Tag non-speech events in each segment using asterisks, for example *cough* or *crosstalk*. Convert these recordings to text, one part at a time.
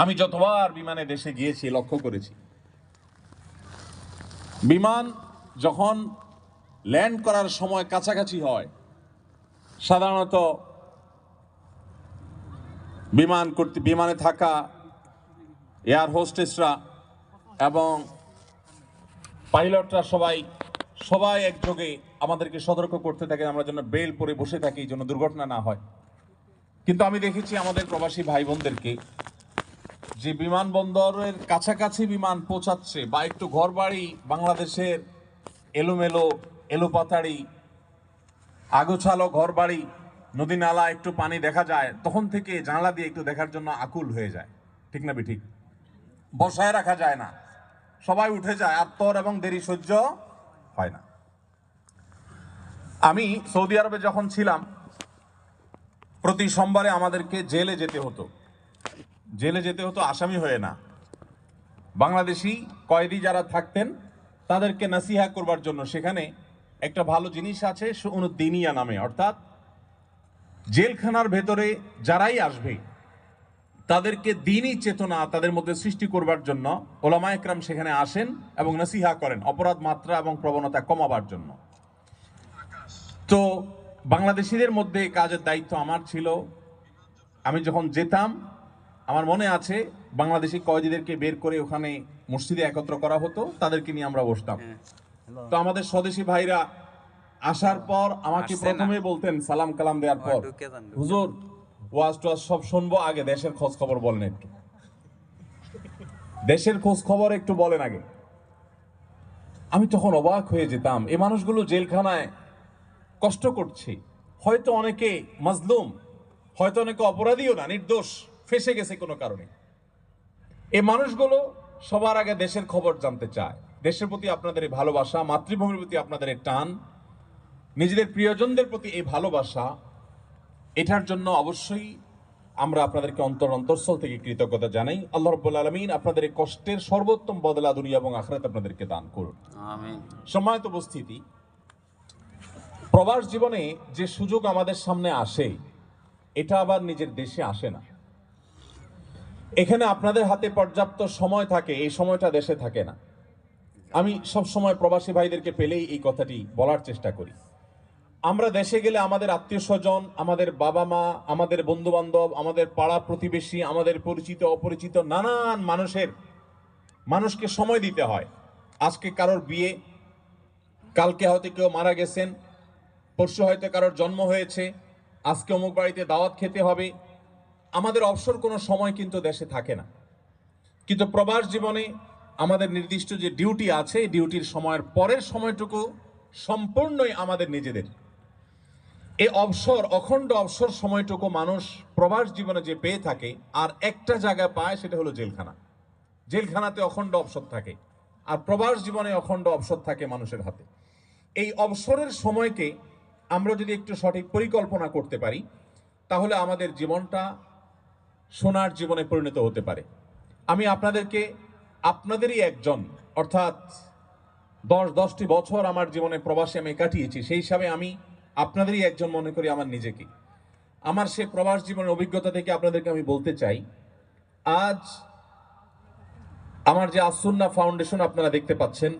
আমি যতবার বিমানে দেশে গিয়েছি, লক্ষ্য করেছি। বিমান যখন ল্যান্ড করার সময় কাছাকাছি হয়, সাধারণত বিমান করতে, বিমানে থাকা এয়ার হোস্টেসরা এবং পাইলটরা সবাই সবাই একযোগে আমাদেরকে সতর্ক করতে থাকে আমরা যেন বেল পরে বসে থাকি, যেন দুর্ঘটনা না হয়। কিন্তু আমি দেখেছি আমাদের প্রবাসী ভাই বোনদেরকে যে বিমানবন্দরের কাছাকাছি বিমান পৌঁছাচ্ছে বা একটু ঘর বাড়ি বাংলাদেশের এলোমেলো, এলোপাতাড়ি, আগোছালো ঘর বাড়ি নদী নালা, একটু পানি দেখা যায়, তখন থেকে জানলা দিয়ে একটু দেখার জন্য আকুল হয়ে যায়। ঠিক না ঠিক বসায় রাখা যায় না। সবাই উঠে যায় আর তোর এবং দেরি সহ্য হয় না। আমি সৌদি আরবে যখন ছিলাম, প্রতি সোমবারে আমাদেরকে জেলে যেতে হতো। জেলে যেতে হতো, আসামি হয়ে না। বাংলাদেশি কয়েদি যারা থাকতেন, তাদেরকে নাসিহা করবার জন্য সেখানে একটা ভালো জিনিস আছে দিনিয়া নামে। অর্থাৎ জেলখানার ভেতরে যারাই আসবে, তাদেরকে দিনই চেতনা তাদের মধ্যে সৃষ্টি করবার জন্য ওলামা একরাম সেখানে আসেন এবং নাসিহা করেন, অপরাধ মাত্রা এবং প্রবণতা কমাবার জন্য। তো বাংলাদেশিদের মধ্যে কাজের দায়িত্ব আমার ছিল। আমি যখন যেতাম আমার মনে আছে বাংলাদেশি কয়েদিদেরকে বের করে ওখানে মসজিদে একত্র করা হতো তাদেরকে নিয়ে আমরা বসতাম। তো আমাদের স্বদেশী ভাইরা আসার পর আমাকে প্রথমে বলতেন সালাম কালাম দেওয়ার পর হুজুর ওয়াজ টোয়াজ সব শুনব আগে দেশের খোঁজ খবর বলেন একটু। দেশের খোঁজ খবর একটু বলেন আগে। আমি তখন অবাক হয়ে যেতাম এই মানুষগুলো জেলখানায় কষ্ট করছে। হয়তো অনেকে মাজলুম হয়তো অনেকে অপরাধীও না নির্দোষ। ফেসে গেছে কোনো কারণে। এই মানুষগুলো সবার আগে দেশের খবর জানতে চায়। দেশের প্রতি আপনাদের এই ভালোবাসা মাতৃভূমির প্রতি আপনাদের এই টান নিজেদের প্রিয়জনদের প্রতি এই ভালোবাসা এটার জন্য অবশ্যই আমরা আপনাদেরকে অন্তর অন্তঃস্থল থেকে কৃতজ্ঞতা জানাই। আল্লাহ রব্বুল আলমিন আপনাদের এই কষ্টের সর্বোত্তম বদলা দুনিয়া এবং আখরাত আপনাদেরকে দান করুন। সম্মানিত উপস্থিতি প্রবাস জীবনে যে সুযোগ আমাদের সামনে আসে এটা আবার নিজের দেশে আসে না। এখানে আপনাদের হাতে পর্যাপ্ত সময় থাকে, এই সময়টা দেশে থাকে না। আমি সব সময় প্রবাসী ভাইদেরকে পেলেই এই কথাটি বলার চেষ্টা করি। আমরা দেশে গেলে আমাদের আত্মীয় স্বজন, আমাদের বাবা মা, আমাদের বন্ধু বান্ধব আমাদের পাড়া প্রতিবেশী, আমাদের পরিচিত, অপরিচিত, নানান মানুষের, মানুষকে সময় দিতে হয়। আজকে কারোর বিয়ে, কালকে হয়তো কেউ মারা গেছেন, পরশু হয়তো কারোর জন্ম হয়েছে, আজকে অমুক বাড়িতে দাওয়াত খেতে হবে আমাদের অবসর কোনো সময় কিন্তু দেশে থাকে না। কিন্তু প্রবাস জীবনে আমাদের নির্দিষ্ট যে ডিউটি আছে ডিউটির সময়ের পরের সময়টুকু সম্পূর্ণই আমাদের নিজেদের। এই অবসর, অখণ্ড অবসর সময়টুকু মানুষ প্রবাস জীবনে যে পেয়ে থাকে, আর একটা জায়গায় পায় সেটা হলো জেলখানা। জেলখানাতে অখণ্ড অবসর থাকে, আর প্রবাস জীবনে অখণ্ড অবসর থাকে মানুষের হাতে। এই অবসরের সময়কে আমরা যদি একটু সঠিক পরিকল্পনা করতে পারি, তাহলে আমাদের জীবনটা সোনার জীবনে পরিণত হতে পারে। আমি আপনাদেরকে, আপনাদেরই একজন, অর্থাৎ দশ, দশটি বছর আমার জীবনে প্রবাসে আমি কাটিয়েছি, সেই হিসাবে আমি আপনাদেরই একজন মনে করি আমার নিজেকে। আমার সে প্রবাস জীবনের অভিজ্ঞতা থেকে আপনাদেরকে আমি বলতে চাই, আজ আমার যে আসুন্না ফাউন্ডেশন আপনারা দেখতে পাচ্ছেন,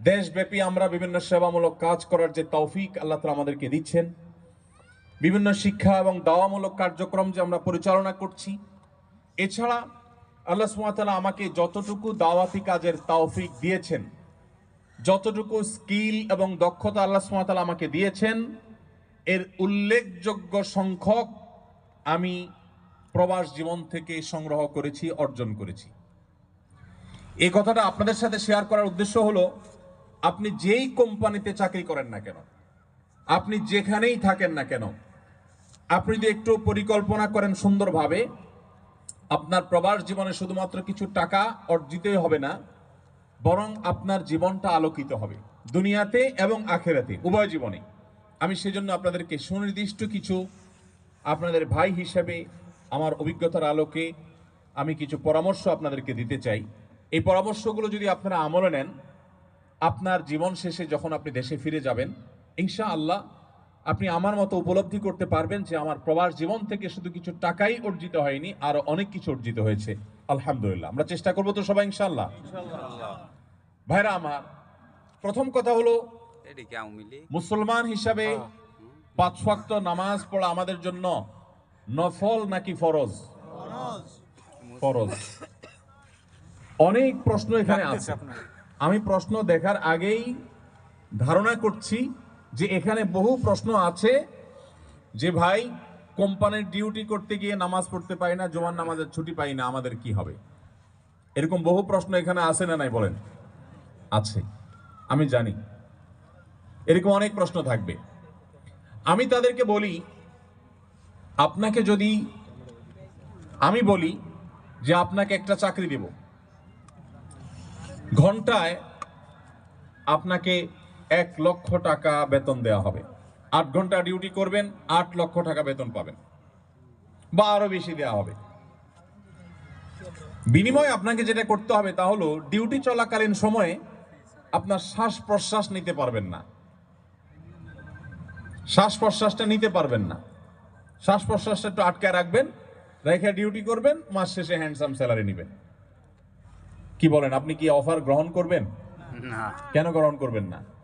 দেশব্যাপী আমরা বিভিন্ন সেবামূলক কাজ করার যে তৌফিক আল্লাহ তালা আমাদেরকে দিচ্ছেন বিভিন্ন শিক্ষা এবং দাওয়ামূলক কার্যক্রম যে আমরা পরিচালনা করছি। এছাড়া আল্লাহ সুমাতালা আমাকে যতটুকু দাওয়াতি কাজের তাওফিক দিয়েছেন, যতটুকু স্কিল এবং দক্ষতা আল্লাহ সুমাতালা আমাকে দিয়েছেন, এর উল্লেখযোগ্য সংখ্যক আমি প্রবাস জীবন থেকে সংগ্রহ করেছি, অর্জন করেছি। এই কথাটা আপনাদের সাথে শেয়ার করার উদ্দেশ্য হলো, আপনি যেই কোম্পানিতে চাকরি করেন না কেন, আপনি যেখানেই থাকেন না কেন আপনি যদি একটু পরিকল্পনা করেন সুন্দরভাবে, আপনার প্রবাস জীবনে শুধুমাত্র কিছু টাকা অর্জিতই হবে না, বরং আপনার জীবনটা আলোকিত হবে, দুনিয়াতে এবং আখেরাতে, উভয় জীবনে আমি সেজন্য আপনাদেরকে সুনির্দিষ্ট কিছু আপনাদের ভাই হিসেবে আমার অভিজ্ঞতার আলোকে আমি কিছু পরামর্শ আপনাদেরকে দিতে চাই। এই পরামর্শগুলো যদি আপনারা আমলে নেন, আপনার জীবন শেষে যখন আপনি দেশে ফিরে যাবেন ইনশা আল্লাহ আপনি আমার মতো উপলব্ধি করতে পারবেন যে আমার প্রবাস জীবন থেকে শুধু কিছু টাকাই অর্জিত হয়নি আরও অনেক কিছু অর্জিত হয়েছে। আলহামদুলিল্লাহ। আমরা চেষ্টা করব তো সবাই ইনশাল্লাহ ভাইরা আমার প্রথম কথা হলো মুসলমান হিসাবে পাঁচ ওয়াক্ত নামাজ পড়া আমাদের জন্য নফল নাকি ফরজ? ফরজ। অনেক প্রশ্ন এখানে আছে। আমি প্রশ্ন দেখার আগেই ধারণা করছি যে এখানে বহু প্রশ্ন আছে যে ভাই, কোম্পানির ডিউটি করতে গিয়ে নামাজ পড়তে পাই না জোয়ান নামাজের ছুটি পাই না, আমাদের কি হবে? এরকম বহু প্রশ্ন এখানে আছে না নাই বলেন? আছে। আমি জানি। এরকম অনেক প্রশ্ন থাকবে। আমি তাদেরকে বলি, আপনাকে যদি, আমি বলি যে আপনাকে একটা চাকরি দেব। ঘন্টায় আপনাকে এক লক্ষ টাকা বেতন দেওয়া হবে। আট ঘণ্টা ডিউটি করবেন আট লক্ষ টাকা বেতন পাবেন। বা আরও বেশি দেওয়া হবে। বিনিময়ে আপনাকে যেটা করতে হবে তা হলো ডিউটি চলাকালীন সময়ে আপনার শ্বাস প্রশ্বাস নিতে পারবেন না। শ্বাস প্রশ্বাসটা নিতে পারবেন না। শ্বাস প্রশ্বাসটা একটু আটকে রাখবেন রেখে ডিউটি করবেন মাস শেষে হ্যান্ডসাম স্যালারি নেবেন। কি বলেন আপনি কি অফার গ্রহণ করবেন? না। কেন গ্রহণ করবেন না?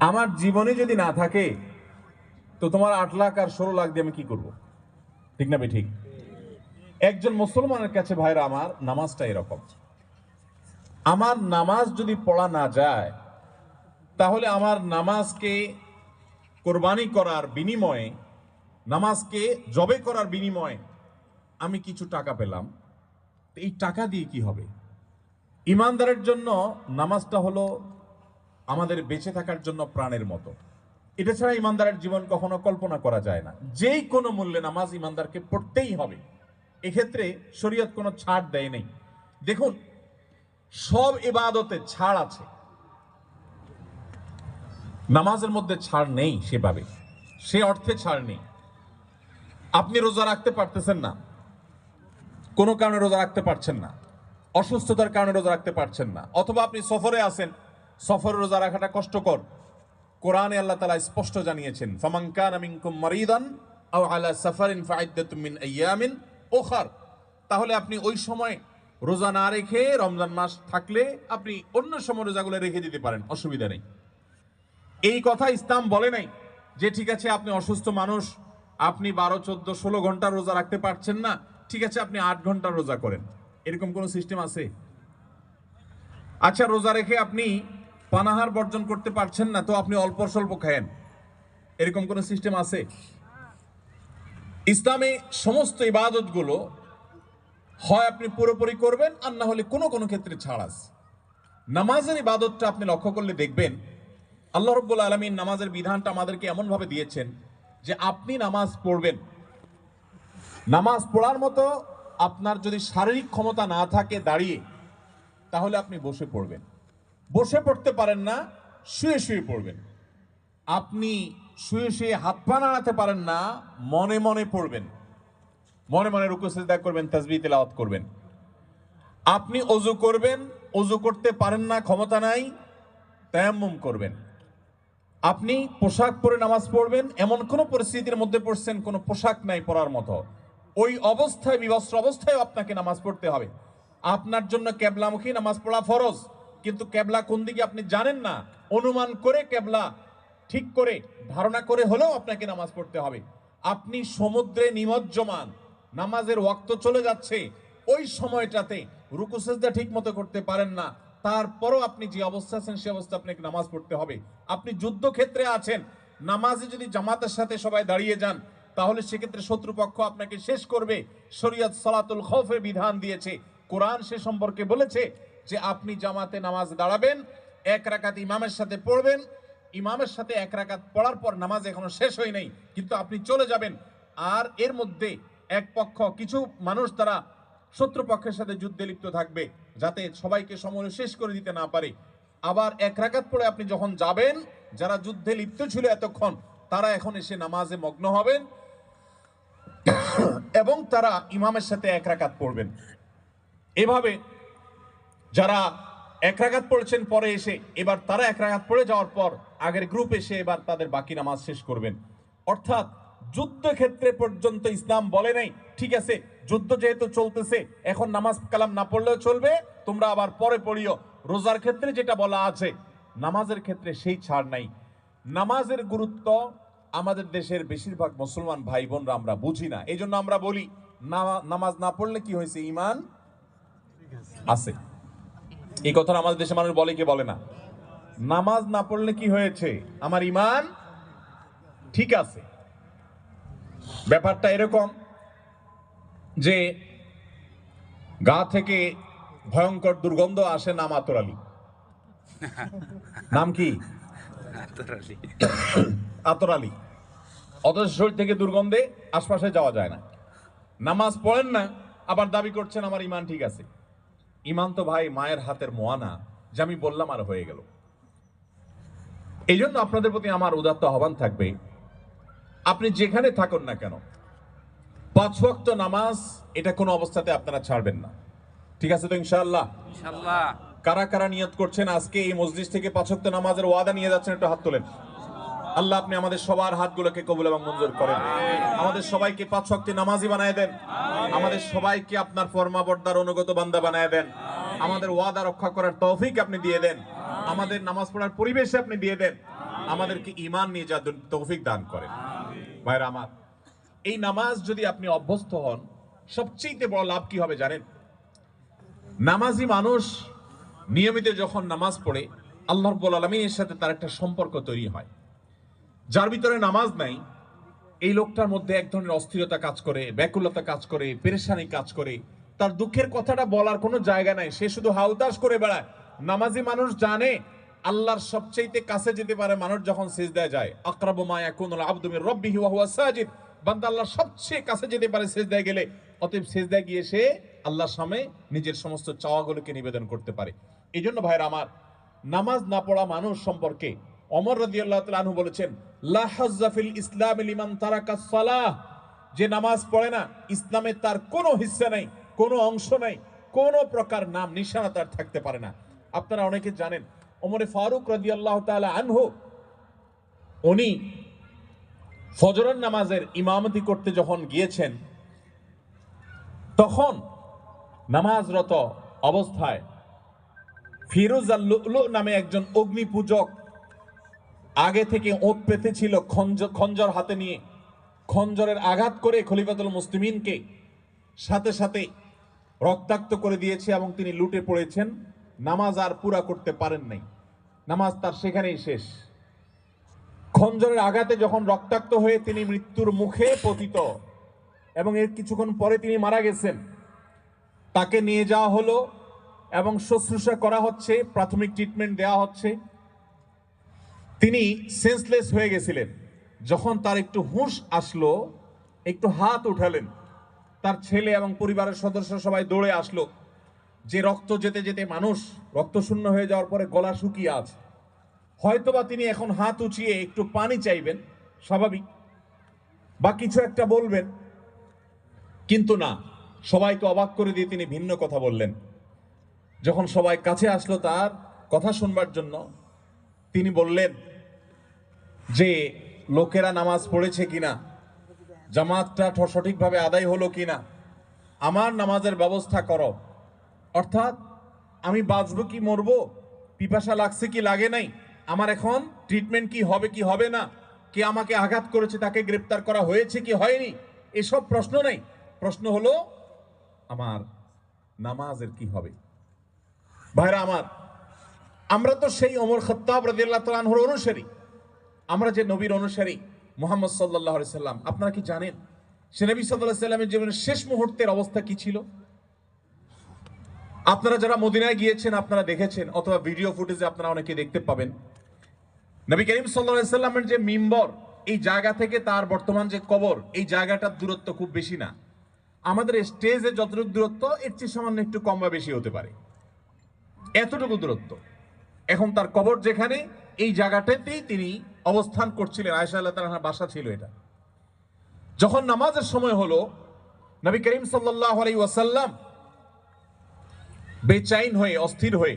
আমার জীবনে যদি না থাকে, তো তোমার আট লাখ আর ষোলো লাখ দিয়ে আমি কি করব? ঠিক না ঠিক একজন মুসলমানের কাছে, ভাইরা আমার, নামাজটা এরকম। আমার নামাজ যদি পড়া না যায়, তাহলে আমার নামাজকে কোরবানি করার বিনিময়ে, নামাজকে জবে করার বিনিময়ে আমি কিছু টাকা পেলাম। এই টাকা দিয়ে কি হবে? ইমানদারের জন্য নামাজটা হলো আমাদের বেঁচে থাকার জন্য প্রাণের মতো। এটা ছাড়া ইমানদারের জীবন কখনো কল্পনা করা যায় না। যেই কোনো মূল্যে নামাজ ইমানদারকে পড়তেই হবে। এক্ষেত্রে শরীয়ত কোনো ছাড় দেয় নেই। দেখুন, সব ইবাদতে ছাড় আছে। নামাজের মধ্যে ছাড় নেই সেভাবে। সে অর্থে ছাড় নেই। আপনি রোজা রাখতে পারতেছেন না। কোনো কারণে রোজা রাখতে পারছেন না। অসুস্থতার কারণে রোজা রাখতে পারছেন না। অথবা আপনি সফরে আছেন। সফরে রোজা রাখাটা কষ্টকর। কোরআনে আল্লাহ তালা স্পষ্ট জানিয়েছেন, ফামান কানা মিনকুম মারিদান আও আলা সাফারিন ফাইদ্দাতুম মিন আইয়ামিন উখার তাহলে আপনি ওই সময় রোজা না রেখে রমজান মাস থাকলে আপনি অন্য সময় রোজাগুলো রেখে দিতে পারেন, অসুবিধা নেই। এই কথা ইসলাম বলে নাই যে, ঠিক আছে, আপনি অসুস্থ মানুষ, আপনি বারো, চোদ্দ, ষোলো ঘণ্টা রোজা রাখতে পারছেন না, ঠিক আছে, আপনি আট ঘণ্টা রোজা করেন। এরকম কোনো সিস্টেম আছে? আচ্ছা রোজা রেখে আপনি পানাহার বর্জন করতে পারছেন না, তো আপনি অল্প স্বল্প খায়েন। এরকম কোনো সিস্টেম আছে? ইসলামে সমস্ত ইবাদতগুলো হয় আপনি পুরোপুরি করবেন, আর না হলে কোনো কোনো ক্ষেত্রে ছাড় আছে। নামাজের ইবাদতটা আপনি লক্ষ্য করলে দেখবেন, আল্লাহ রব্বুল আলমীর নামাজের বিধানটা আমাদেরকে এমনভাবে দিয়েছেন যে আপনি নামাজ পড়বেন। নামাজ পড়ার মতো আপনার যদি শারীরিক ক্ষমতা না থাকে দাঁড়িয়ে, তাহলে আপনি বসে পড়বেন। বসে পড়তে পারেন না, শুয়ে শুয়ে পড়বেন। আপনি শুয়ে শুয়ে হাত পা নাড়াতে পারেন না, মনে মনে পড়বেন। মনে মনে রুকু সিজদা করবেন তাসবিহ তেলাওয়াত করবেন। আপনি অজু করবেন, অজু করতে পারেন না, ক্ষমতা নাই, তায়াম্মুম করবেন। আপনি পোশাক পরে নামাজ পড়বেন, এমন কোন পরিস্থিতির মধ্যে পড়ছেন, কোনো পোশাক নাই পরার মতো। ওই অবস্থায়, বিবস্ত্র অবস্থায় আপনাকে নামাজ পড়তে হবে। আপনার জন্য কেবলামুখী নামাজ পড়া ফরজ। কিন্তু কেবলা কোন দিকে আপনি জানেন না, অনুমান করে কেবলা ঠিক করে, ধারণা করে হলেও আপনাকে নামাজ পড়তে হবে। আপনি সমুদ্রে নিমজ্জমান, নামাজের ওয়াক্ত চলে যাচ্ছে, ওই সময়টাতে রুকু সেজদা ঠিক মতো করতে পারেন না, তারপরও আপনি যে অবস্থা আছেন সে অবস্থা আপনাকে নামাজ পড়তে হবে। আপনি যুদ্ধক্ষেত্রে আছেন, নামাজে যদি জামাতের সাথে সবাই দাঁড়িয়ে যান, তাহলে সেক্ষেত্রে শত্রুপক্ষ আপনাকে শেষ করবে। শরীয়ত সালাতুল খৌফের বিধান দিয়েছে, কোরআন সে সম্পর্কে বলেছে যে আপনি জামাতে নামাজ দাঁড়াবেন, এক রাকাত ইমামের সাথে পড়বেন, ইমামের সাথে এক রাকাত পড়ার পর নামাজ এখনও শেষ হয় নাই, কিন্তু আপনি চলে যাবেন। আর এর মধ্যে এক পক্ষ, কিছু মানুষ তারা শত্রুপক্ষের সাথে যুদ্ধে লিপ্ত থাকবে, যাতে সবাইকে সময় শেষ করে দিতে না পারে। আবার এক রাকাত পড়ে আপনি যখন যাবেন, যারা যুদ্ধে লিপ্ত ছিল এতক্ষণ, তারা এখন এসে নামাজে মগ্ন হবেন *coughs* এবং তারা ইমামের সাথে এক রাকাত পড়বেন। এভাবে যারা এক রাকাত পড়েছেন, পরে এসে এবার তারা এক রাকাত পড়ে যাওয়ার পর আগের গ্রুপ এসে এবার তাদের বাকি নামাজ শেষ করবেন। অর্থাৎ যুদ্ধক্ষেত্রে পর্যন্ত ইসলাম বলে নাই, ঠিক আছে, যুদ্ধ যেহেতু চলতেছে, এখন নামাজ কালাম না পড়লেও চলবে, তোমরা আবার পরে পড়িও। রোজার ক্ষেত্রে যেটা বলা আছে, নামাজের ক্ষেত্রে সেই ছাড় নাই। নামাজের গুরুত্ব আমাদের দেশের বেশিরভাগ মুসলমান ভাই বোনরা আমরা বুঝি না। এই জন্য আমরা বলি নামাজ না পড়লে কি হয়েছে? ইমান আছে। এই কথাটা আমাদের দেশে মানুষ বলে কি বলে না? নামাজ না পড়লে কি হয়েছে? আমার ইমান ঠিক আছে। ব্যাপারটা এরকম যে গা থেকে ভয়ঙ্কর দুর্গন্ধ আসে নাম আতর আলী। নাম কি? আতরালি আতর আলী। অথচ শরীর থেকে দুর্গন্ধে আশপাশে যাওয়া যায় না। নামাজ পড়েন না আবার দাবি করছেন আমার ইমান ঠিক আছে। ইমান তো ভাই মায়ের হাতের মোয়ানা যে আমি বললাম আর হয়ে গেল। এই জন্য আপনাদের প্রতি আমার উদাত্ত আহ্বান থাকবে আপনি যেখানে থাকুন না কেন পাঁচ ওয়াক্ত নামাজ এটা কোনো অবস্থাতে আপনারা ছাড়বেন না। ঠিক আছে তো ইনশাল্লাহ কারা কারা নিয়ত করছেন আজকে এই মসজিদ থেকে পাঁচক্ত নামাজের ওয়াদা নিয়ে যাচ্ছেন একটু হাত তোলেন। আল্লাহ আপনি আমাদের সবার হাতগুলোকে কবুল এবং মঞ্জুর করেন। আমাদের সবাইকে পাঁচ শক্তি নামাজি বানায় দেন। আমাদের সবাইকে আপনার ফরমাবর্দার অনুগত বান্দা বানায় দেন। আমাদের ওয়াদা রক্ষা করার তৌফিক আপনি দিয়ে দেন। আমাদের নামাজ পড়ার পরিবেশে আপনি দিয়ে দেন। আমাদেরকে ইমান নিয়ে যা তৌফিক দান করেন। ভাইরা আমার এই নামাজ যদি আপনি অভ্যস্ত হন সবচেয়ে বড় লাভ কি হবে জানেন? নামাজি মানুষ নিয়মিত যখন নামাজ পড়ে আল্লাহ রব্বুল আলমিনের সাথে তার একটা সম্পর্ক তৈরি হয়। যার ভিতরে নামাজ নাই, এই লোকটার মধ্যে এক ধরনের অস্থিরতা কাজ করে, ব্যাকুলতা কাজ করে, পেরেশানি কাজ করে। তার দুঃখের কথাটা বলার কোনো জায়গা নাই। সে শুধু হাউতাস করে বেড়ায়। নামাজি মানুষ জানে, আল্লাহর সবচাইতে কাছে যেতে পারে মানুষ যখন সেজদায় যায়। আকরাবু মা ইয়াকুনুল আবদু ওয়া হুয়া সাজিদ। বান্দা আল্লাহর সবচেয়ে কাছে যেতে পারে সেজদায় গেলে। অতএব সেজদায় গিয়ে সে আল্লাহর সামনে নিজের সমস্ত চাওয়াগুলোকে নিবেদন করতে পারে। এই জন্য ভাইরা আমার, নামাজ না পড়া মানুষ সম্পর্কে অমর রাদিয়াল্লাহু তাআলা আনহু বলেছেন লা হাজ্জা ফিল ইসলাম লিমান তারাকা সালাহ। যে নামাজ পড়ে না, ইসলামে তার কোনো হিস্সা নেই, কোনো অংশ নেই, কোনো প্রকার নাম, নিশানা তার থাকতে পারে না। আপনারা অনেকে জানেন, ওমরে ফারুক রাদিয়াল্লাহু তাআলা আনহু, উনি ফজরের নামাজের ইমামতি করতে যখন গিয়েছেন, তখন নামাজরত অবস্থায় ফিরোজ আল লুলু নামে একজন অগ্নি পূজক আগে থেকে ওঁত পেতে ছিল খঞ্জ- খঞ্জর হাতে নিয়ে। খঞ্জরের আঘাত করে খলিফাতুল মুসলিমিনকে সাথে সাথে রক্তাক্ত করে দিয়েছে এবং তিনি লুটে পড়েছেন। নামাজ আর পুরা করতে পারেন নাই। নামাজ তার সেখানেই শেষ। খঞ্জরের আঘাতে যখন রক্তাক্ত হয়ে তিনি মৃত্যুর মুখে পতিত এবং এর কিছুক্ষণ পরে তিনি মারা গেছেন, তাকে নিয়ে যাওয়া হলো এবং শুশ্রূষা করা হচ্ছে, প্রাথমিক ট্রিটমেন্ট দেওয়া হচ্ছে। তিনি সেন্সলেস হয়ে গেছিলেন। যখন তার একটু হুঁশ আসলো, একটু হাত উঠালেন, তার ছেলে এবং পরিবারের সদস্য সবাই দৌড়ে আসলো। যে রক্ত যেতে যেতে মানুষ রক্তশূন্য হয়ে যাওয়ার পরে গলা শুকিয়ে আছে। হয়তোবা তিনি এখন হাত উঁচিয়ে একটু পানি চাইবেন, স্বাভাবিক। বা কিছু একটা বলবেন। কিন্তু না, সবাইকে অবাক করে দিয়ে তিনি ভিন্ন কথা বললেন। যখন সবাই কাছে আসলো তার কথা শুনবার জন্য তিনি বললেন, যে লোকেরা নামাজ পড়েছে কিনা, জামাতটা সঠিকভাবে আদায় হলো কিনা, আমার নামাজের ব্যবস্থা করো। অর্থাৎ আমি বাঁচবো কি মরবো, পিপাসা লাগছে কি লাগে নাই, আমার এখন ট্রিটমেন্ট কি হবে কি হবে না, কে আমাকে আঘাত করেছে, তাকে গ্রেপ্তার করা হয়েছে কি হয়নি, এসব প্রশ্ন নেই। প্রশ্ন হলো, আমার নামাজের কি হবে? ভাইরা আমার আমরা তো সেই অমর খত্তাব রাদিয়াল্লাহু তাআলা আনহুর অনুসারী। আমরা যে নবীর অনুসারী, মোহাম্মদ আলাইহি সাল্লাম আপনারা কি জানেন সে নবী আলাইহি সাল্লামের জীবনের শেষ মুহূর্তের অবস্থা কি ছিল? আপনারা যারা মদিনায় গিয়েছেন, আপনারা দেখেছেন, অথবা ভিডিও ফুটেজে আপনারা অনেকে দেখতে পাবেন। নবী করিম আলাইহি সাল্লামের যে মিম্বর, এই জায়গা থেকে তার বর্তমান যে কবর, এই জায়গাটার দূরত্ব খুব বেশি না। আমাদের স্টেজে যতটুকু দূরত্ব, এর চেয়ে সামান্য একটু কম বা বেশি হতে পারে। এতটুকু দূরত্ব। এখন তার কবর যেখানে, এই জায়গাটাতেই তিনি অবস্থান করছিলেন। আয়সা আল্লাহ তাআলার বাসা ছিল এটা। যখন নামাজের সময় হলো, নবী করিম আলাইহি ওয়াসাল্লাম বেচাইন হয়ে, অস্থির হয়ে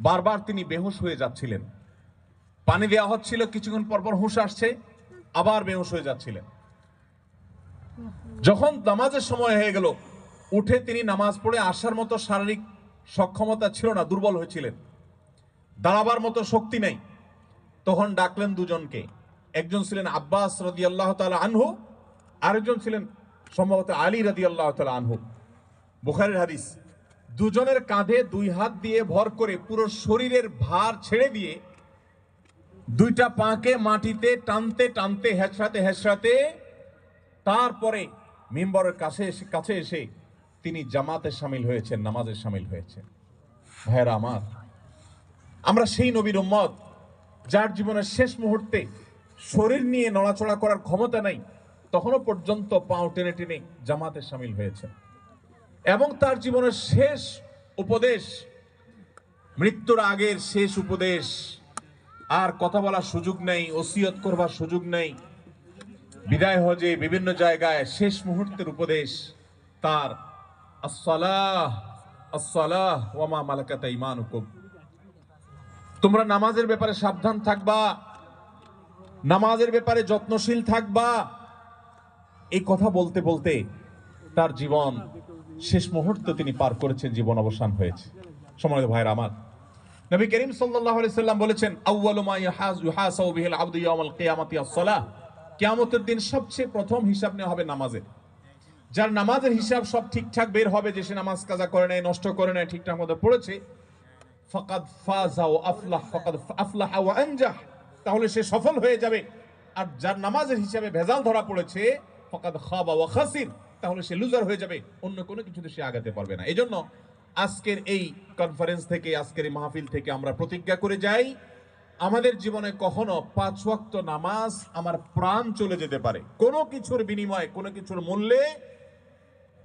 বারবার তিনি বেহুশ হয়ে যাচ্ছিলেন। পানি দেওয়া হচ্ছিল, কিছুক্ষণ পরপর হুঁশ আসছে, আবার বেহুশ হয়ে যাচ্ছিলেন। যখন নামাজের সময় হয়ে গেল, উঠে তিনি নামাজ পড়ে আসার মতো শারীরিক সক্ষমতা ছিল না, দুর্বল হয়েছিলেন। দাঁড়াবার মতো শক্তি নেই। তখন ডাকলেন দুজনকে। একজন ছিলেন আব্বাস রদি আল্লাহ তালা আনহু, আরেকজন ছিলেন সম্ভবত আলী রদি আল্লাহ তালা আনহু। বুখারের হাদিস, দুজনের কাঁধে দুই হাত দিয়ে ভর করে পুরো শরীরের ভার ছেড়ে দিয়ে দুইটা পাকে মাটিতে টানতে টানতে, হেঁচড়াতে হেঁচড়াতে, তারপরে মিম্বরের কাছে এসে কাছে এসে তিনি জামাতে সামিল হয়েছেন, নামাজে সামিল হয়েছেন। ভাইয়েরা আমার আমরা সেই নবীর উম্মত, যার জীবনের শেষ মুহূর্তে শরীর নিয়ে নড়াচড়া করার ক্ষমতা নাই, তখনও পর্যন্ত পাও টেনে টেনে জামাতে সামিল হয়েছে। এবং তার জীবনের শেষ উপদেশ, মৃত্যুর আগের শেষ উপদেশ, আর কথা বলার সুযোগ নেই, ওসিয়ত করবার সুযোগ নেই, বিদায় হজে বিভিন্ন জায়গায় শেষ মুহূর্তের উপদেশ তার, আসসালাহ আসসালাহ ওয়ামা মালাকাতা ইমানুকুম তোমরা নামাজের ব্যাপারে সাবধান থাকবা। নামাজের ব্যাপারে যত্নশীল থাকবা। এই কথা বলতে বলতে তার জীবন শেষ মুহূর্তে তিনি পার করেছেন, জীবন অবসান হয়েছে। সম্মানিত ভাইরা আমার, নবী করিম সাল্লাম বলেছেন, আউয়ালু মা ইয়াহাজ ইউহাসাবু বিহিল আবদু ইয়াউমাল কিয়ামাতি আস-সালাহ দিন সবচেয়ে প্রথম হিসাব নেওয়া হবে নামাজের। যার নামাজের হিসাব সব ঠিকঠাক বের হবে, যে সে নামাজ কাজা করে নেয়, নষ্ট করে নেয়, ঠিকঠাক মতো পড়েছে ফাকাদ ফাজা আফলাহ, ফাকাদ আফলাহ ওয়া আনজাহ। তাহলে সে সফল হয়ে যাবে। আর যার নামাজের হিসাবে ভেজাল ধরা পড়েছে, ফাকাদ খাবা ওয়া খাসির, তাহলে সে লুজার হয়ে যাবে। অন্য কোনো কিছুতে সে আগাতে পারবে না। এজন্য আজকের এই কনফারেন্স থেকে, আজকের এই মাহফিল থেকে আমরা প্রতিজ্ঞা করে যাই, আমাদের জীবনে কখনো পাঁচ ওয়াক্ত নামাজ আমার প্রাণ চলে যেতে পারে। কোনো কিছুর বিনিময়ে, কোনো কিছুর মূল্যে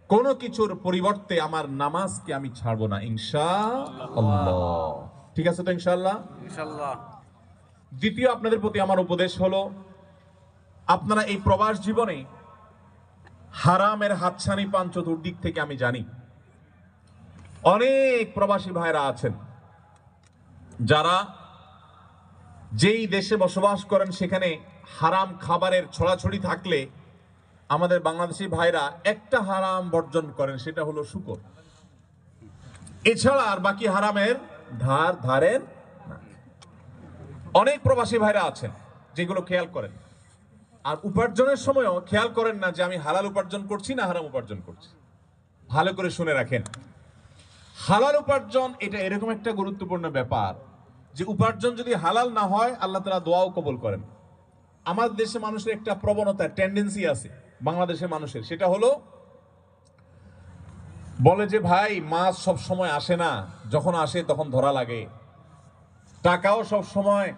কোনো কিছুর পরিবর্তে আমার নামাজকে আমি ছাড়বো না ইনশা আল্লাহ ঠিক আছে তো ইনশাআল্লাহ? ইনশাল্লাহ দ্বিতীয় আপনাদের প্রতি আমার উপদেশ হলো আপনারা এই প্রবাস জীবনে হারামের হাতছানি পান চতুর্দিক থেকে আমি জানি। অনেক প্রবাসী ভাইরা আছেন যারা যেই দেশে বসবাস করেন সেখানে হারাম খাবারের ছড়াছড়ি থাকলে আমাদের বাংলাদেশি ভাইরা একটা হারাম বর্জন করেন, সেটা হলো শুকর। এছাড়া আর বাকি হারামের ধার ধারেন অনেক প্রবাসী ভাইরা আছেন যেগুলো খেয়াল করেন। আর উপার্জনের সময়ও খেয়াল করেন না যে আমি হালাল উপার্জন করছি না হারাম উপার্জন করছি। ভালো করে শুনে রাখেন। হালাল উপার্জন, এটা এরকম একটা গুরুত্বপূর্ণ ব্যাপার যে উপার্জন যদি হালাল না হয়, আল্লাহ তালা দোয়াও কবল করেন। আমাদের দেশে মানুষের একটা প্রবণতা টেন্ডেন্সি আছে। বাংলাদেশের মানুষের। সেটা হলো, বলে যে, ভাই, মাছ সব সময় আসে না। যখন আসে, তখন ধরা লাগে। টাকাও সব সময়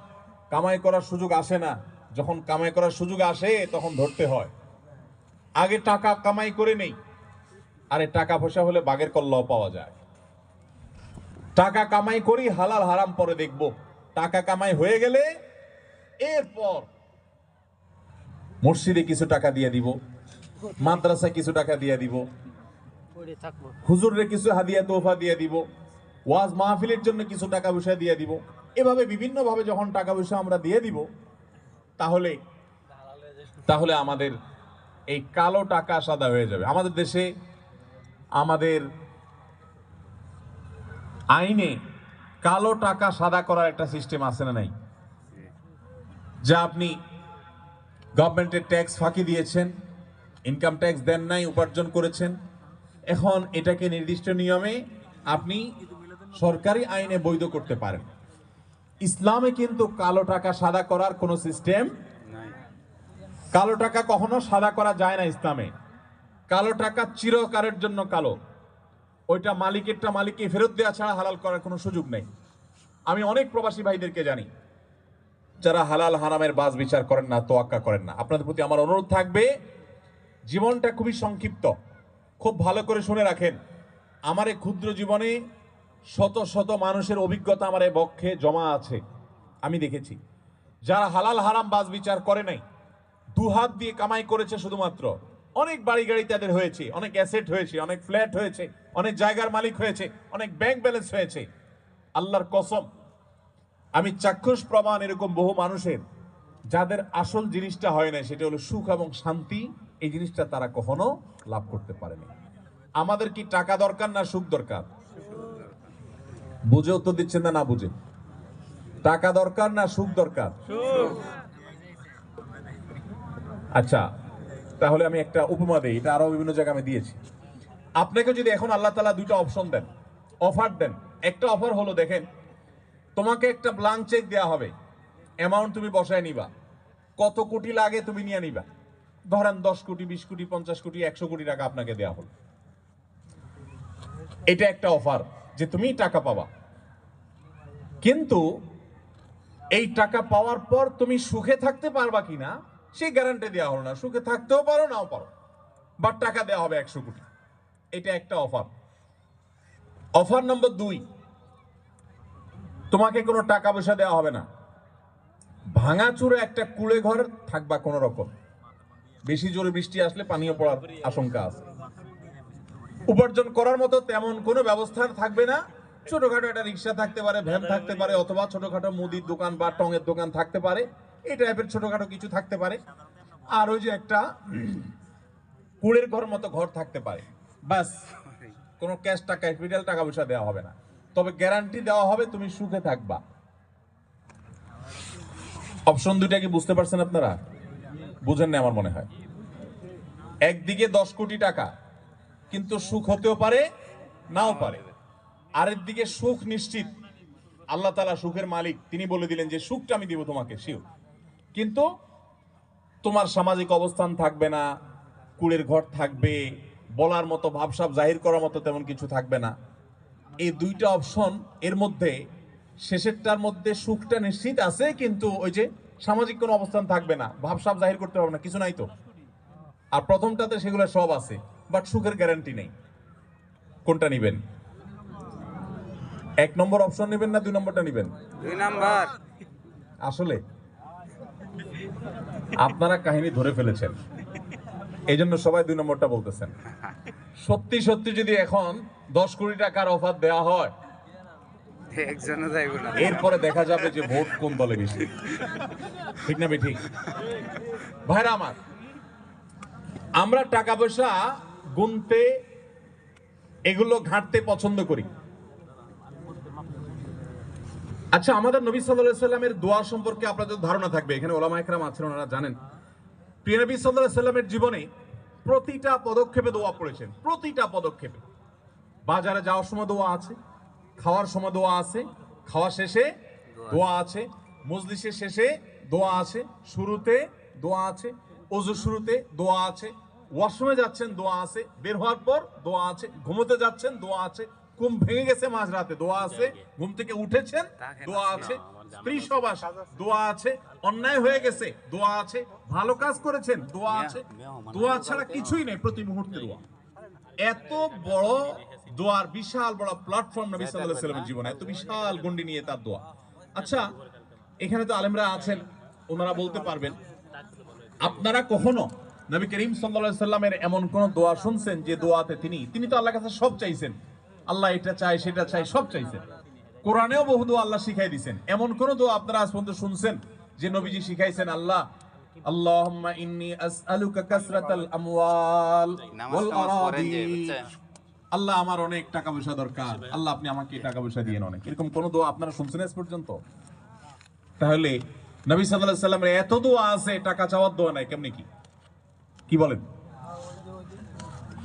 কামাই করার সুযোগ আসে না। যখন কামাই করার সুযোগ আসে, তখন ধরতে হয়। আগে টাকা কামাই করে নেই। আরে, টাকা পয়সা হলে বাগের কল্লাও পাওয়া যায়। টাকা কামাই করি, হালাল হারাম পরে দেখব। টাকা কামাই হয়ে গেলে, এরপর মসজিদে কিছু টাকা দিয়ে দিব। মাদ্রাসায় কিছু টাকা দিয়ে দিব। পড়ে থাকব। হুজুরে কিছু হাদিয়া তোফা দিয়ে দিব। ওয়াজ মাহফিলের জন্য কিছু টাকা পয়সা দিয়ে দিব। এভাবে বিভিন্ন ভাবে যখন টাকা পয়সা আমরা দিয়ে দিব তাহলে তাহলে আমাদের এই কালো টাকা সাদা হয়ে যাবে। আমাদের দেশে আমাদের আইনে কালো টাকা সাদা করার একটা সিস্টেম আছে না নাই? যা আপনি গভর্নমেন্টের ট্যাক্স ফাঁকি দিয়েছেন। ইনকাম ট্যাক্স দেন নাই উপার্জন করেছেন। এখন এটাকে নির্দিষ্ট নিয়মে আপনি সরকারি আইনে বৈধ করতে পারেন। ইসলামে কিন্তু কালো টাকা সাদা করার কোনো সিস্টেম কালো টাকা কখনো সাদা করা যায় না ইসলামে। কালো টাকা চিরকারের জন্য কালো। ওইটা মালিকেরটা মালিককে ফেরত দেওয়া ছাড়া হালাল করার কোনো সুযোগ নেই। আমি অনেক প্রবাসী ভাইদেরকে জানি যারা হালাল হারামের বাস বিচার করেন না তোয়াক্কা করেন না। আপনাদের প্রতি আমার অনুরোধ থাকবে জীবনটা খুবই সংক্ষিপ্ত। খুব ভালো করে শুনে রাখেন। আমার এই ক্ষুদ্র জীবনে শত শত মানুষের অভিজ্ঞতা আমার এই বক্ষে জমা আছে। আমি দেখেছি। যারা হালাল হারাম বাজ বিচার করে নাই, দু হাত দিয়ে কামাই করেছে শুধুমাত্র। অনেক বাড়ি গাড়ি তাদের হয়েছে, অনেক অ্যাসেট হয়েছে, অনেক ফ্ল্যাট হয়েছে, অনেক জায়গার মালিক হয়েছে, অনেক ব্যাংক ব্যালেন্স হয়েছে। আল্লাহর কসম, আমি চাক্ষুষ প্রমাণ এরকম বহু মানুষের যাদের আসল জিনিসটা হয় না সেটা হলো সুখ এবং শান্তি, এই জিনিসটা তারা কখনো লাভ করতে পারেনি। আমাদের কি টাকা দরকার না সুখ দরকার? বুঝে উত্তর দিচ্ছেন না না বুঝে। টাকা দরকার না সুখ দরকার? আচ্ছা তাহলে আমি একটা উপমা দিই, এটা আরও বিভিন্ন জায়গায় আমি দিয়েছি। আপনাকে যদি এখন আল্লাহ তালা দুইটা অপশন দেন, অফার দেন, একটা অফার হলো, দেখেন, তোমাকে একটা ব্লাঙ্ক চেক দেওয়া হবে। অ্যামাউন্ট তুমি বসায় নিবা। কত কোটি লাগে তুমি নিয়ে নিবা। ধরেন দশ কোটি, বিশ কোটি, পঞ্চাশ কোটি, একশো কোটি টাকা আপনাকে দেওয়া হলো। এটা একটা অফার যে তুমি টাকা পাবা। কিন্তু এই টাকা পাওয়ার পর তুমি সুখে থাকতে পারবা কিনা, সেই গ্যারান্টি দেওয়া হলো না। সুখে থাকতেও পারো, নাও পারো। বাট টাকা দেওয়া হবে একশো কোটি। এটা একটা অফার অফার নম্বর দুই, তোমাকে কোনো টাকা পয়সা দেওয়া হবে না। ভাঙাচুরে একটা কুড়ে ঘর থাকবা কোনো রকম বেশি জোরে বৃষ্টি আসলে পানীয় পড়ার আশঙ্কা আছে। উপার্জন করার মতো তেমন কোনো ব্যবস্থা থাকবে না। ছোটখাটো একটা রিক্সা থাকতে পারে, ভ্যান থাকতে পারে, অথবা ছোটখাটো মুদির দোকান বা টঙের দোকান থাকতে পারে। এই টাইপের ছোটখাটো কিছু থাকতে পারে। আর ওই যে একটা কুড়ের ঘর মতো ঘর থাকতে পারে। ব্যাস, কোনো ক্যাশ টাকা ক্যাপিটাল টাকা পয়সা দেওয়া হবে না। তবে গ্যারান্টি দেওয়া হবে, তুমি সুখে থাকবা। অপশন দুইটা কি বুঝতে পারছেন আপনারা? বুঝেন না আমার মনে হয়। একদিকে দশ কোটি টাকা, কিন্তু সুখ হতেও পারে, নাও পারে। আরেক দিকে সুখ নিশ্চিত। আল্লাহ তালা সুখের মালিক, তিনি বলে দিলেন যে সুখটা আমি দিব তোমাকে শিও কিন্তু তোমার সামাজিক অবস্থান থাকবে না কুড়ের ঘর থাকবে, বলার মতো ভাবসাব জাহির করার মতো তেমন কিছু থাকবে না। এই দুইটা অপশন এর মধ্যে শেষেরটার মধ্যে সুখটা নিশ্চিত আছে কিন্তু ওই যে সামাজিক কোনো অবস্থান থাকবে না। ভাবসাব জাহির করতে পারবে না কিছু নাই তো। আর প্রথমটাতে সেগুলো সব আছে বাট সুখের গ্যারান্টি নেই। কোনটা নিবেন? এক নম্বর অপশন নেবেন না দুই নম্বরটা নেবেন? দুই নাম্বার। আসলে আপনারা কাহিনী ধরে ফেলেছেন। এই জন্য সবাই দুই নম্বরটা বলতেছেন। সত্যি সত্যি যদি এখন দশ কোটি টাকার অফার দেওয়া হয় এরপরে দেখা যাবে যে ভোট কোন দলে বেশি। ঠিক না ঠিক ভাইরা আমার, আমরা টাকা পয়সা গুনতে এগুলো ঘাঁটতে পছন্দ করি। আচ্ছা আমাদের নবী সাল্লামের দোয়া সম্পর্কে আপনাদের ধারণা থাকবে। এখানে ওলামা একরাম আছেন, ওনারা জানেন। প্রিয় নবী সাল্লামের জীবনে প্রতিটা পদক্ষেপে দোয়া পড়েছেন, প্রতিটা পদক্ষেপে। বাজারে যাওয়ার সময় দোয়া আছে খাওয়ার সময় দোয়া আছে খাওয়া শেষে দোয়া আছে। মজলিসের শেষে দোয়া আছে শুরুতে দোয়া আছে অজু শুরুতে দোয়া আছে ওয়াশরুমে যাচ্ছেন দোয়া আছে বের হওয়ার পর দোয়া আছে ঘুমোতে যাচ্ছেন দোয়া আছে ঘুম ভেঙে গেছে মাঝরাতে দোয়া আছে ঘুম থেকে উঠেছেন দোয়া আছে স্ত্রী সবাস দোয়া আছে অন্যায় হয়ে গেছে দোয়া আছে ভালো কাজ করেছেন দোয়া আছে দোয়া ছাড়া কিছুই নেই প্রতি মুহূর্তে দোয়া। এত বড় দোয়ার বিশাল বড় প্ল্যাটফর্ম নবী সাল্লাল্লাহু সাল্লামের জীবনে। এত বিশাল গন্ডি নিয়ে তার দোয়া। আচ্ছা এখানে তো আলেমরা আছেন ওনারা বলতে পারবেন আপনারা কখনো নবী করিম সাল্লাল্লাহু সাল্লামের এমন কোন দোয়া শুনছেন যে দোয়াতে তিনি তিনি তো আল্লাহর কাছে সব চাইছেন। আল্লাহ এটা চাই সেটা চাই সব চাইছেন। কোরআনেও বহু দোয়া আল্লাহ শিখাই দিয়েছেন এমন কোন দোয়া আপনারা আজ পর্যন্ত শুনছেন যে নবীজি শিখাইছেন আল্লাহ আল্লাহুম্মা ইন্নী আসআলুকা কাসরাতাল আমওয়াল ওয়াল টামাজ আল্লাহ আমার অনেক টাকা পয়সা দরকার আল্লাহ আপনি আমাকে টাকা পয়সা দিয়ে অনেক এরকম কোন দোয়া আপনারা শুনছেন আজ পর্যন্ত? তাহলে নবী সাল্লাল্লাহু আলাইহি সাল্লামের এত দোয়া আছে টাকা চাওয়ার দোয়া নাই কেমনি কি? কি বলেন?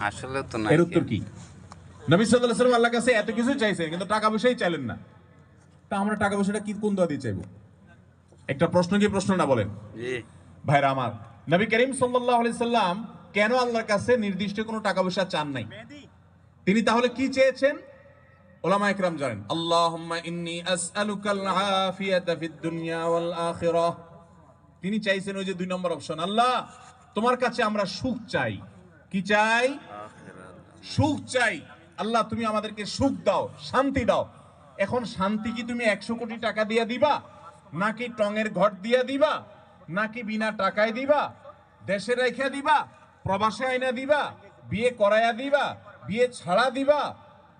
আসলে তো নাই এর উত্তর কি? নবী সাল্লাল্লাহু আলাইহি সাল্লাম আল্লাহর কাছে এত কিছু চাইছেন কিন্তু টাকা পয়সাই চাইলেন না। তা আমরা টাকা পয়সাটা কি কোন দোয়া দিয়ে চাইব? একটা প্রশ্ন কি প্রশ্ন না বলেন? ভাইরা আমার নবী করিম সাল্লাল্লাহু আলাইহি সাল্লাম কেন আল্লাহর কাছে নির্দিষ্ট কোনো টাকা পয়সা চান নাই? তিনি তাহলে কি চেয়েছেন? ওলামা একরাম জানেন, আল্লাহুম্মা ইন্নী আসআলুকাল আফিয়াতা ফিদ দুনিয়া ওয়াল আখিরাহ। তিনি চাইছেন ওই যে দুই নম্বর অপশন, আল্লাহ, তোমার কাছে আমরা সুখ চাই। কি চাই? সুখ চাই। আল্লাহ, তুমি আমাদেরকে সুখ দাও, শান্তি দাও। এখন শান্তি কি তুমি একশো কোটি টাকা দিয়ে দিবা? নাকি টঙের ঘর দিয়ে দিবা? নাকি বিনা টাকায় দিবা? দেশে রেখে দিবা? প্রবাসে আইনা দিবা? বিয়ে করাইয়া দিবা? বিয়ে ছাড়া দিবা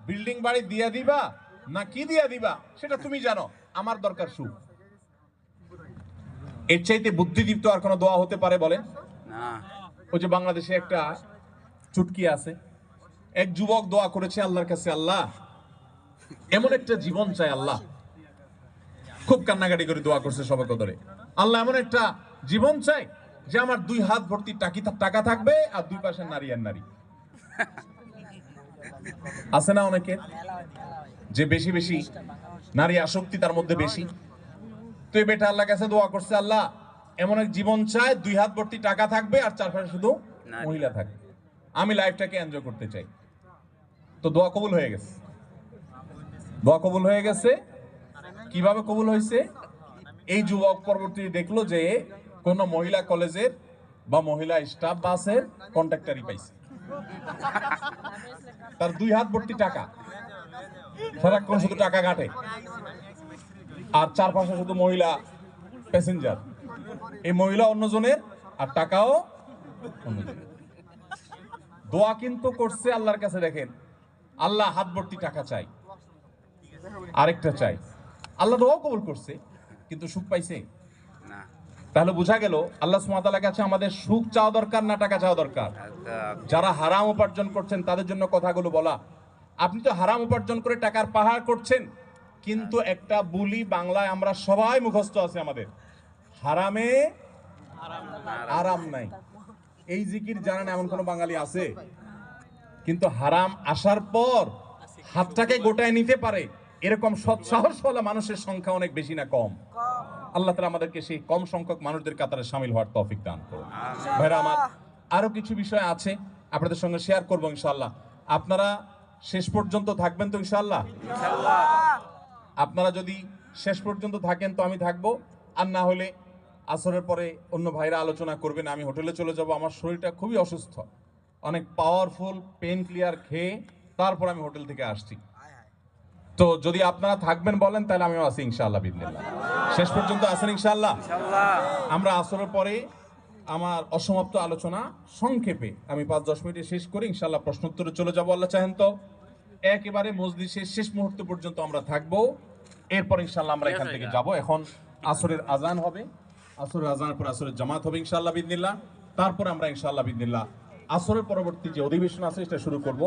বিল্ডিং বাড়ি দিয়া দিবা না কি দিয়া দিবা সেটা তুমি জানো আমার দরকার সুখ। এর চাইতে বুদ্ধিদীপ্ত আর কোনো দোয়া হতে পারে বলেন? না। ওই যে বাংলাদেশে একটা চুটকি আছে এক যুবক দোয়া করেছে আল্লাহর কাছে আল্লাহ এমন একটা জীবন চাই আল্লাহ। খুব কান্নাকাটি করে দোয়া করছে সবাইকে ধরে আল্লাহ এমন একটা জীবন চাই যে আমার দুই হাত ভর্তি টাকি টাকা থাকবে আর দুই পাশে নারী আর নারী। আছে না অনেকে? যে বেশি বেশি নারী আসক্তি তার মধ্যে বেশি। তো এই বেটা আল্লাহ কাছে দোয়া করছে আল্লাহ এমন এক জীবন চায় দুই হাত ভর্তি টাকা থাকবে আর চারপাশে শুধু মহিলা থাকবে। আমি লাইফটাকে এনজয় করতে চাই। তো দোয়া কবুল হয়ে গেছে। দোয়া কবুল হয়ে গেছে। কীভাবে কবুল হয়েছে? এই যুবক পরবর্তী দেখল যে কোন মহিলা কলেজের বা মহিলা স্টাফ বাসের কন্ট্রাক্টারই পাইছে। তার দুই হাত ভর্তি টাকা। সারাক্ষণ শুধু টাকা কাটে আর চারপাশে শুধু মহিলা প্যাসেঞ্জার এই মহিলা অন্যজনের আর টাকাও দোয়া কিন্তু করছে আল্লাহর কাছে দেখেন, আল্লাহ হাত ভর্তি টাকা চাই। আরেকটা চাই। আল্লাহ দোয়াও কবুল করছে, কিন্তু সুখ পাইছে। তাহলে বোঝা গেল আল্লাহ সুমাতালার কাছে আমাদের সুখ চাওয়া দরকার না টাকা চাওয়া দরকার। আচ্ছা, যারা হারাম উপার্জন করছেন তাদের জন্য কথাগুলো বলা। আপনি তো হারাম উপার্জন করে টাকার পাহাড় করছেন কিন্তু একটা বুলি বাংলায় আমরা সবাই মুখস্থ আছে আমাদের। হারামে আরাম নাই। এই জিকির জানেন এমন কোন বাঙালি আছে? কিন্তু হারাম আসার পর হাতটাকে গোটায় নিতে পারে। এরকম সৎসাহস বলা মানুষের সংখ্যা অনেক বেশি না কম। আল্লাহ তালা আমাদেরকে সেই কম সংখ্যক মানুষদের কাতারে সামিল হওয়ার তৌফিক দান করুন। ভাইরা আমার আরও কিছু বিষয় আছে আপনাদের সঙ্গে শেয়ার করব ইনশাল্লাহ আপনারা শেষ পর্যন্ত থাকবেন তো ইনশাল্লাহ আপনারা যদি শেষ পর্যন্ত থাকেন তো আমি থাকব আর না হলে আসরের পরে অন্য ভাইরা আলোচনা করবেন আমি হোটেলে চলে যাব আমার শরীরটা খুবই অসুস্থ। অনেক পাওয়ারফুল পেন ক্লিয়ার খেয়ে তারপর আমি হোটেল থেকে আসছি। তো যদি আপনারা থাকবেন বলেন তাহলে আমিও আছি ইনশাআল্লাহ বিদিনিল্লাহ। শেষ পর্যন্ত আছেন ইনশাআল্লাহ? ইনশাল্লাহ আমরা আসরের পরে আমার অসমাপ্ত আলোচনা সংক্ষেপে আমি পাঁচ দশ মিনিটে শেষ করি ইনশাল্লাহ প্রশ্নোত্তরে চলে যাব আল্লাহ চাহেন তো। একেবারে মজলিসের শেষ মুহূর্ত পর্যন্ত আমরা থাকব। এরপর ইনশাল্লাহ আমরা এখান থেকে যাব। এখন আসরের আজান হবে। আসরের আজানের পর আসরের জামাত হবে ইনশাল্লাহ বিদিনিল্লাহ। তারপর আমরা ইনশাল্লাহ বিদিনিল্লাহ আসরের পরবর্তী যে অধিবেশন আছে, সেটা শুরু করব।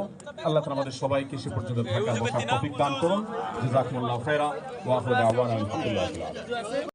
আল্লাহ আমাদের সবাইকে সে পর্যন্ত থাকার তৌফিক দান করুন। জাযাকুমুল্লাহু খাইরা ওয়া আখিরু আলহামদুলিল্লাহ।